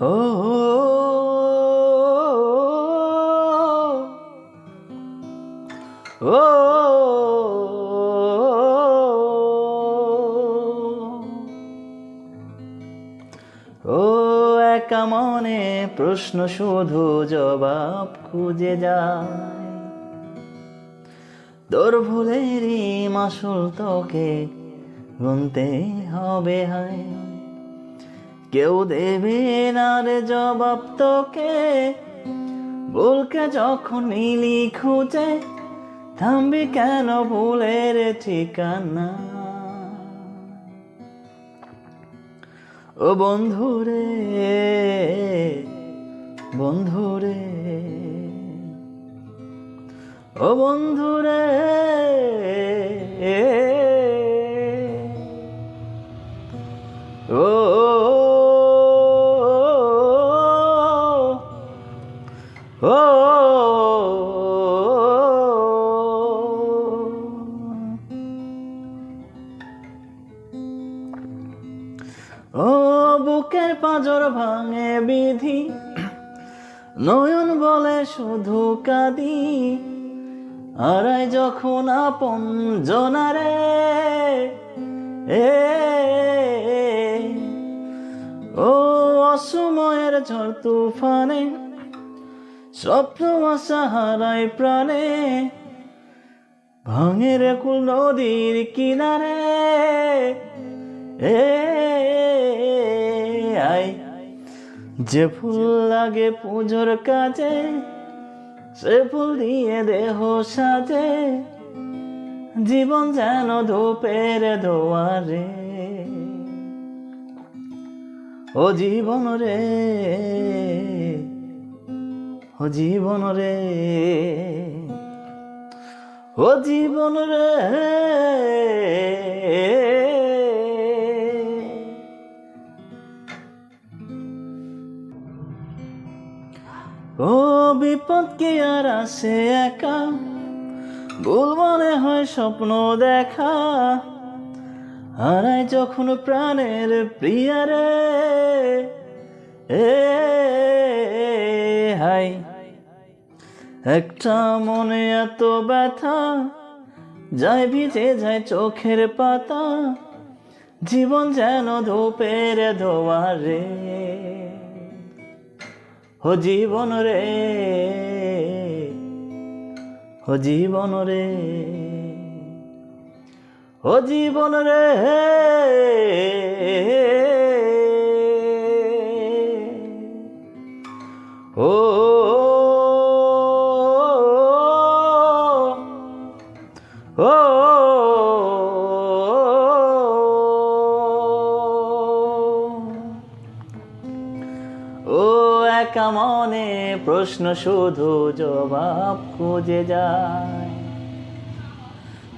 ও ও একা মনে প্রশ্ন শুধু জবাব খুঁজে যায় তোর ভুলেরই মাসুল তোকে গুনতে হবে হায় কেউ দেবে না রে জবাব তোকে। ভুলকে যখন নিলি খুঁজে থামবি কেন ভুলের ঠিকানা? ও বন্ধুরে বন্ধুরে ও বন্ধুরে ও ও বুকের পাঁজর ভাঙে বিধি নয়ন বলে শুধু কাঁদি আড়াই যখন আপন জনারে এ ও অসময়ের ঝড় তুফানে স্বপ্ন আশা হারাই প্রাণে ভাঙের কুল নদীর কিনারে। এ, আই, যে ফুল লাগে পুজোর কাজে, সে ফুল দিয়ে দেহ সাজে, জীবন যেন ধূপের দোয়ারে ও জীবন রে ও জীবন রে, ও জীবন রে। ও বিপদ কি আর আসে একা? ভুল মনে হয় স্বপ্ন দেখা। হারাই যখন প্রাণের প্রিয়ারে এ হাই একটা মনে এত ব্যথা, যায় ভিজে যায় চোখের পাতা, জীবন যেন ধূপের ধোয়ারে। ও জীবন রে, ও জীবন রে, ও জীবন রে। ও একা মনে প্রশ্ন শুধু জবাব খুঁজে যায়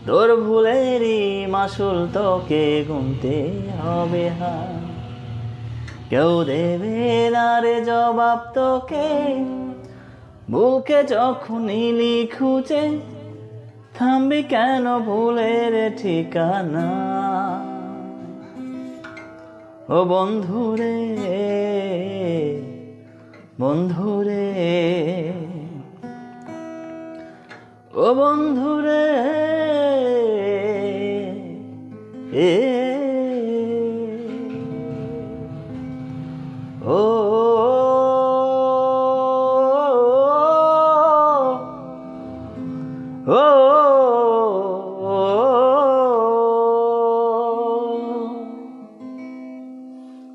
তোর ভুলেরই মাসুল তোকে গুনতে হবে হায় কেউ দেবে না রে জবাব তোকে বুকে যখনই নিলি খুঁজে থামবি কেন ভুলের ঠিকানা? ও বন্ধুরে বন্ধুরে ও বন্ধুরে এ